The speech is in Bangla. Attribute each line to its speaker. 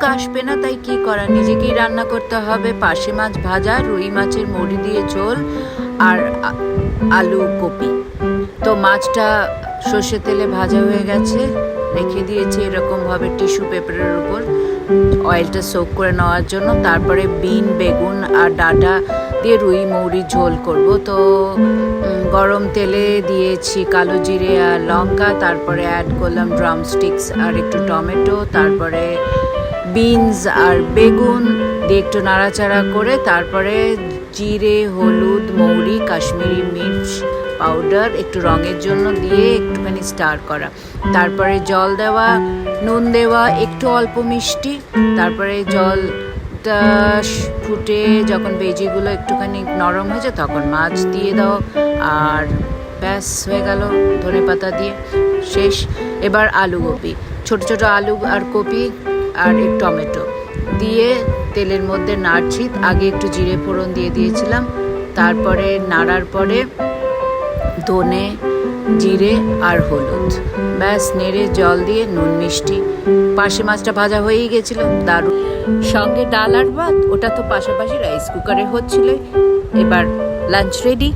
Speaker 1: লুক আসবে না, তাই কি করা নিজেকেই রান্না করতে হবে। পাশে মাছ ভাজা, রুই মাছের মুড়ি দিয়ে ঝোল আর আলু কপি। তো মাছটা সর্ষে তেলে ভাজা হয়ে গেছে। রেখে দিয়েছি এরকমভাবে টিস্যু পেপারের উপর অয়েলটা সোক করে নেওয়ার জন্য। তারপরে বিন, বেগুন আর ডাটা দিয়ে রুই মৌরি ঝোল করব। তো গরম তেলে দিয়েছি কালো জিরে আর লঙ্কা। তারপরে অ্যাড করলাম ড্রামস্টিক্স আর একটু টমেটো। তারপরে বিনস আর বেগুন দিয়ে একটু নাড়াচাড়া করে তারপরে জিরে, হলুদ, মৌরি, কাশ্মীরি মির্চ পাউডার একটু রঙের জন্য দিয়ে একটুখানি স্টার করা। তারপরে জল দেওয়া, নুন দেওয়া, একটু অল্প মিষ্টি। তারপরে জলটা শ- ফুটে যখন বেজিগুলো একটুখানি নরম হয়েছে তখন মাছ দিয়ে দাও। আর ব্যাস, হয়ে গেল ধনে পাতা দিয়ে। শেষ। এবার আলু কপি ছোট ছোট আলু আর কপি আর টমেটো। দিয়ে তেলের মধ্যে নাড়ছি, আগে একটু জিরে ফোড়ন দিয়ে দিয়েছিলাম। তারপরে নাড়ার পরে ধনে, জিরে আর হলুদ। ব্যাস, নেড়ে জল দিয়ে নুন, মিষ্টি। পাশে মাছটা ভাজা হয়েই গেছিল, দারুণ। সঙ্গে ডাল আর ভাত, ওটা তো পাশাপাশি রাইস কুকারে হচ্ছিল। এবার লাঞ্চ রেডি